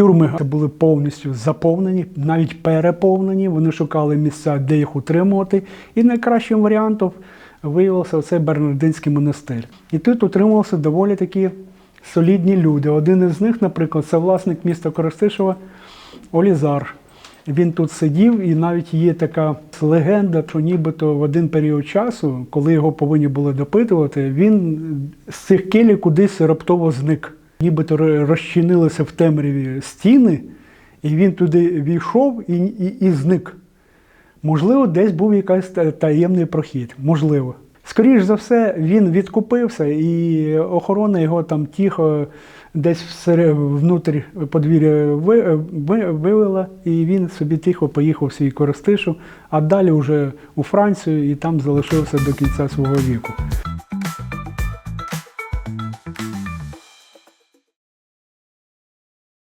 Тюрми були повністю заповнені, навіть переповнені. Вони шукали місця, де їх утримувати. І найкращим варіантом виявився оцей Бернардинський монастир. І тут утримувалися доволі такі солідні люди. Один із них, наприклад, це власник міста Коростишева Олізар. Він тут сидів, і навіть є така легенда, що нібито в один період часу, коли його повинні були допитувати, він з цих келій кудись раптово зник. Нібито розчинилися в темряві стіни, і він туди війшов і, і, і зник. Можливо, десь був якийсь таємний прохід. Можливо. Скоріше за все, він відкупився, і охорона його там тихо десь внутрі подвір'я ви- ви- вивела, і він собі тихо поїхав свій Коростишев, а далі вже у Францію і там залишився до кінця свого віку.